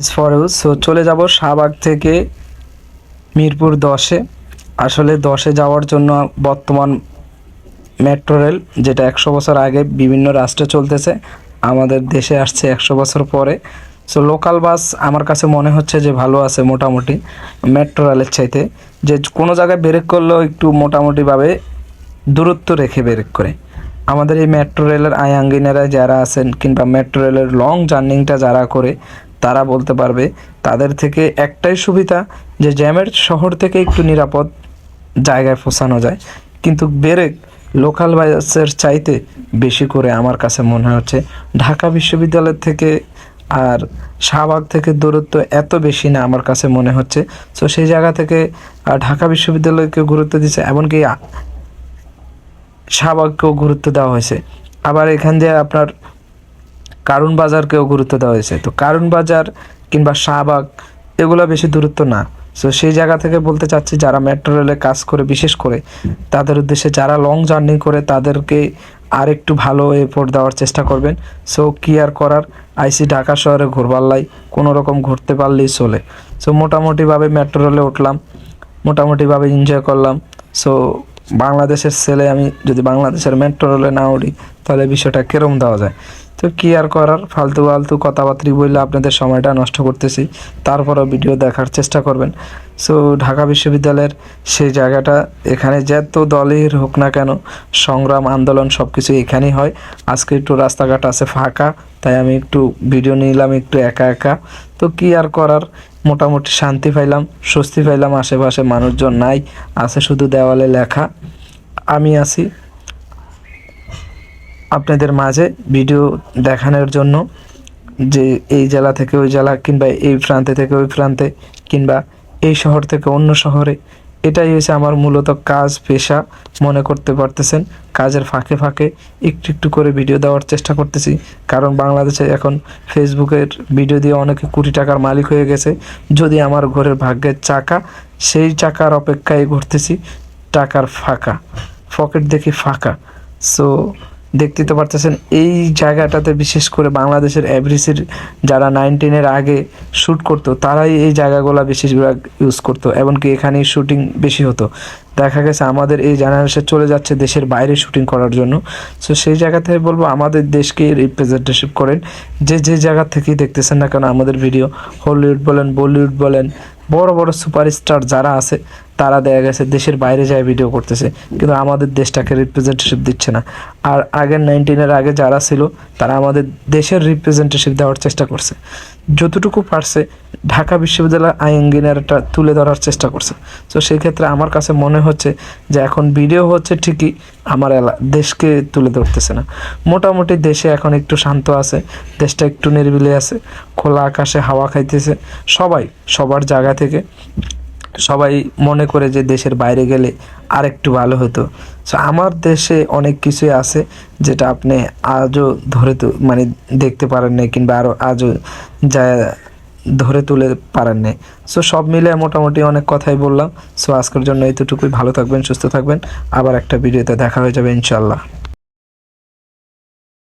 ফরউজ so চলে যাব শাহবাগ থেকে মিরপুর দশে। আসলে দশে যাওয়ার জন্য বর্তমান মেট্রো রেল যেটা একশো বছর আগে বিভিন্ন রাষ্ট্রে চলতেছে, আমাদের দেশে আসছে একশো বছর পরে। সো লোকাল বাস আমার কাছে মনে হচ্ছে যে ভালো আছে মোটামুটি মেট্রো রেলের চাইতে। যে কোনো জায়গায় ব্রেক করলেও একটু মোটামুটিভাবে দূরত্ব রেখে ব্রেক করে। আমাদের এই মেট্রো রেলের আয়াঙ্গিনেরা যারা আছেন কিংবা মেট্রো রেলের লং জার্নিংটা যারা করে তারা বলতে পারবে তাদের থেকে একটাই সুবিধা যে জ্যামের শহর থেকে একটু নিরাপদ জায়গায় পৌঁছানো যায়। কিন্তু ব্রেক লোকাল বাসের চাইতে বেশি করে আমার কাছে মনে হচ্ছে ঢাকা বিশ্ববিদ্যালয় থেকে আর শাহবাগ থেকে দূরত্ব এত বেশি না আমার কাছে মনে হচ্ছে। তো সেই জায়গা থেকে ঢাকা বিশ্ববিদ্যালয়কে গুরুত্ব দিচ্ছে এমনকি শাহবাগকেও গুরুত্ব দেওয়া হয়েছে। আবার এখান দিয়ে আপনার কারণ বাজারকেও গুরুত্ব দেওয়া হয়েছে। তো কারণ বাজার কিংবা শাহবাগ, এগুলো বেশি দূরত্ব না। সো সেই জায়গা থেকে বলতে চাচ্ছি, যারা মেট্রো রেলে কাজ করে, বিশেষ করে তাদের উদ্দেশ্যে যারা লং জার্নি করে, তাদেরকে আর একটু ভালো এফোর্ট দেওয়ার চেষ্টা করবেন। সো কি আর করার? আইসি ঢাকা শহরে ঘুরবাল্লাই, কোনো রকম ঘুরতে পারলেই চলে। সো মোটামুটিভাবে মেট্রো রেলে উঠলাম, মোটামুটিভাবে এনজয় করলাম। সো বাংলাদেশের ছেলে আমি যদি বাংলাদেশের মেট্রো রেলে না উঠি, তাহলে বিষয়টা কেরম দেওয়া যায়? তো কি আর করার? ফালতু ফালতু কথাবার্তি বললে আপনাদের সময়টা নষ্ট করতেছি। তারপরও ভিডিও দেখার চেষ্টা করবেন। সো ঢাকা বিশ্ববিদ্যালয়ের সেই জায়গাটা এখানে যত দলের হোক না কেন সংগ্রাম, আন্দোলন সব কিছু এখানেই হয়। আজকে একটু রাস্তাঘাট আছে ফাঁকা, তাই আমি একটু ভিডিও নিলাম, একটু একা একা। তো কি আর করার? মোটামুটি শান্তি পাইলাম, স্বস্তি পাইলাম, আশেপাশে মানুষজন নাই, আছে শুধু দেওয়ালে লেখা। আমি আছি। আপনাদের মাঝে ভিডিও দেখানোর জন্য যে এই জেলা থেকে ওই জেলা কিংবা এই প্রান্তে থেকে ওই প্রান্তে কিংবা এই শহর থেকে অন্য শহরে, এটাই হয়েছে আমার মূলত কাজ পেশা। মনে করতে পারতেছেন, কাজের ফাঁকে ফাঁকে একটু একটু করে ভিডিও দেওয়ার চেষ্টা করতেছি। কারণ বাংলাদেশে এখন ফেসবুকের ভিডিও দিয়ে অনেকে কোটি টাকার মালিক হয়ে গেছে। যদি আমার ঘরের ভাগ্যের চাকা, সেই চাকার অপেক্ষায় ঘুরতেছি, টাকার ফাঁকা, পকেট দেখি ফাঁকা। সো দেখতে তো পারতেছেন, এই জায়গাটাতে বিশেষ করে বাংলাদেশের অ্যাভারেজের যারা নাইনটিনের আগে শ্যুট করতো, তারাই এই জায়গাগুলো বেশিরভাগ ইউজ করতো, এমনকি এখানেই শ্যুটিং বেশি হতো। দেখা গেছে আমাদের এই জেনারেশন চলে যাচ্ছে দেশের বাইরে শুটিং করার জন্য। সো সেই জায়গা থেকে বলব আমাদের দেশকে রিপ্রেজেন্টেশন করেন। যে যে জায়গা থেকেই দেখতেছেন না কেন আমাদের ভিডিও হলিউড বলেন বলিউড বলেন, বড় বড় সুপারস্টার যারা আছে, তারা দেখা গেছে দেশের বাইরে যায় ভিডিও করতেছে। কিন্তু আমাদের দেশটাকে রিপ্রেজেন্টেশন দিচ্ছে না। আর আগের নাইনটিনের আগে যারা ছিল, তারা আমাদের দেশের রিপ্রেজেন্টেশন দেওয়ার চেষ্টা করছে। যতটুকু পারছে, ঢাকা বিশ্ববিদ্যালয় আইনগিনারটা তুলে ধরার চেষ্টা করছে। তো সেই ক্ষেত্রে আমার কাছে মনে হচ্ছে যে এখন ভিডিও হচ্ছে ঠিকই, আমার এলা দেশকে তুলে ধরতেছে না। মোটামুটি দেশে এখন একটু শান্ত আছে, দেশটা একটু নিরিবিলি আছে, খোলা আকাশে হাওয়া খাইতেছে, সবাই সবার জায়গা থেকে সবাই মনে করে যে দেশের বাইরে গেলে আর একটু ভালো হতো। সো আমার দেশে অনেক কিছুই আছে যেটা আপনি আজও ধরে মানে দেখতে পারেন নাই কিংবা আরও আজও যা ধরে তুলে পারেন নাই। সো সব মিলে মোটামুটি অনেক কথাই বললাম। সো আজকের জন্য এতটুকুই। ভালো থাকবেন, সুস্থ থাকবেন। আবার একটা ভিডিওতে দেখা হয়ে যাবে ইনশাল্লাহ